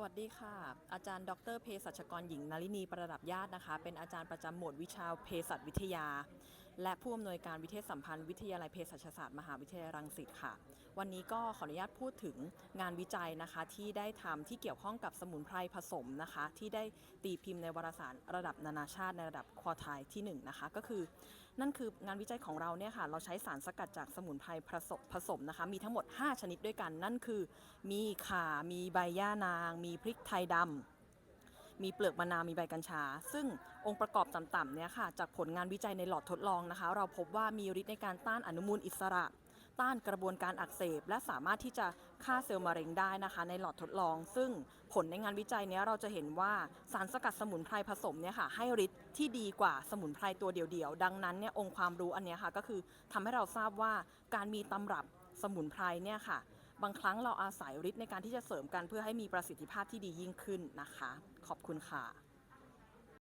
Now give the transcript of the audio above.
สวัสดีค่ะ อาจารย์ ดรเภสัชกรหญิงนารินีประดับญาตินะคะ เป็นอาจารย์ประจำหมวดวิชาเภสัชวิทยา และผู้อำนวยการวิเทศสัมพันธ์วิทยาลัยเภสัชศาสตร์มหาวิทยาลัยรังสิตค่ะ วันนี้ก็ขออนุญาตพูดถึงงานวิจัยนะคะที่ได้ทำที่เกี่ยวข้องกับสมุนไพรผสมนะคะ ที่ได้ตีพิมพ์ในวารสารระดับนานาชาติในระดับควอไทยที่หนึ่งนะคะก็คือ นั่นคืองานวิจัยของเราเนี่ยค่ะเราใช้สารสกัดจากสมุนไพรผสมผสมนะคะ มีทั้งหมด 5 ชนิดด้วยกัน นั่นคือ มีข่ามีใบย่านาง มีพริกไทยดำ มีเปลือกมะนาวมีใบกัญชา ซึ่งองค์ประกอบต่ำๆเนี่ยค่ะจากผลงานวิจัยในหลอดทดลองนะคะ เราพบว่ามีฤทธิ์ในการต้านอนุมูลอิสระ ต้านกระบวนการอักเสบ และสามารถที่จะฆ่าเซลล์มะเร็งได้นะคะ ในหลอดทดลอง ซึ่งผลในงานวิจัยเนี้ยเราจะเห็นว่าสารสกัดสมุนไพรผสมเนี่ยค่ะให้ฤทธิ์ที่ดีกว่าสมุนไพรตัวเดียวๆดังนั้นเนี่ยองค์ความรู้อันเนี้ยค่ะก็คือทำให้เราทราบว่าการมีตำรับสมุนไพรเนี่ยค่ะ บางครั้งเราอาศัยฤทธิ์ในการที่จะเสริมกันเพื่อให้มีประสิทธิภาพที่ดียิ่งขึ้นนะคะ ขอบคุณค่ะ